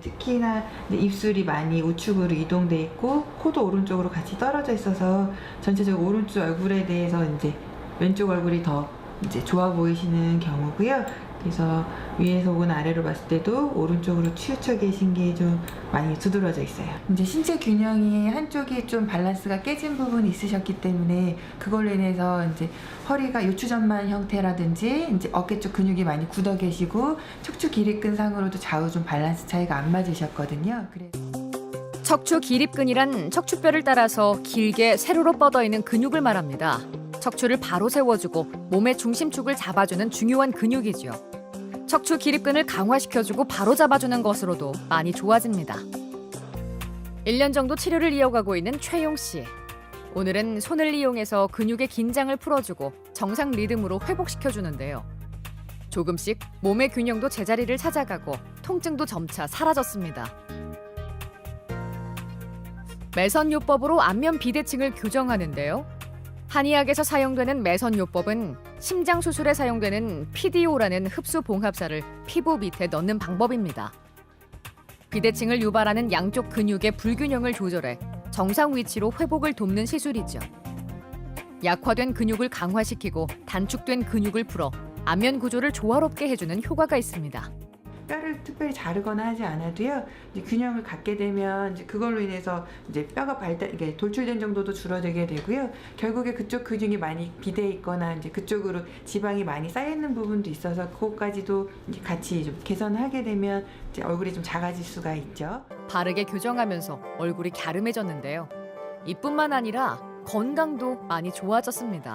특히나 입술이 많이 우측으로 이동돼 있고 코도 오른쪽으로 같이 떨어져 있어서 전체적으로 오른쪽 얼굴에 대해서 이제 왼쪽 얼굴이 더 이제 좋아 보이시는 경우고요. 그래서 위에서 혹은 아래로 봤을 때도 오른쪽으로 치우쳐 계신 게 좀 많이 두드러져 있어요. 이제 신체 균형이 한쪽이 좀 밸런스가 깨진 부분이 있으셨기 때문에 그걸로 인해서 이제 허리가 요추전만 형태라든지 이제 어깨 쪽 근육이 많이 굳어 계시고 척추 기립근 상으로도 좌우 좀 밸런스 차이가 안 맞으셨거든요. 그래서 척추 기립근이란 척추뼈를 따라서 길게 세로로 뻗어 있는 근육을 말합니다. 척추를 바로 세워주고 몸의 중심축을 잡아주는 중요한 근육이지요. 척추 기립근을 강화시켜주고 바로 잡아주는 것으로도 많이 좋아집니다. 1년 정도 치료를 이어가고 있는 최용 씨. 오늘은 손을 이용해서 근육의 긴장을 풀어주고 정상 리듬으로 회복시켜주는데요. 조금씩 몸의 균형도 제자리를 찾아가고 통증도 점차 사라졌습니다. 매선요법으로 안면 비대칭을 교정하는데요. 한의학에서 사용되는 매선요법은 심장 수술에 사용되는 PDO라는 흡수 봉합사를 피부 밑에 넣는 방법입니다. 비대칭을 유발하는 양쪽 근육의 불균형을 조절해 정상 위치로 회복을 돕는 시술이죠. 약화된 근육을 강화시키고 단축된 근육을 풀어 안면 구조를 조화롭게 해주는 효과가 있습니다. 뼈를 특별히 자르거나 하지 않아도요. 균형을 갖게 되면 그걸로 인해서 이제 뼈가 발달 이게 돌출된 정도도 줄어들게 되고요. 결국에 그쪽 근육이 많이 비대 있거나 이제 그쪽으로 지방이 많이 쌓여 있는 부분도 있어서 그것까지도 같이 좀 개선하게 되면 얼굴이 좀 작아질 수가 있죠. 바르게 교정하면서 얼굴이 갸름해졌는데요. 이뿐만 아니라 건강도 많이 좋아졌습니다.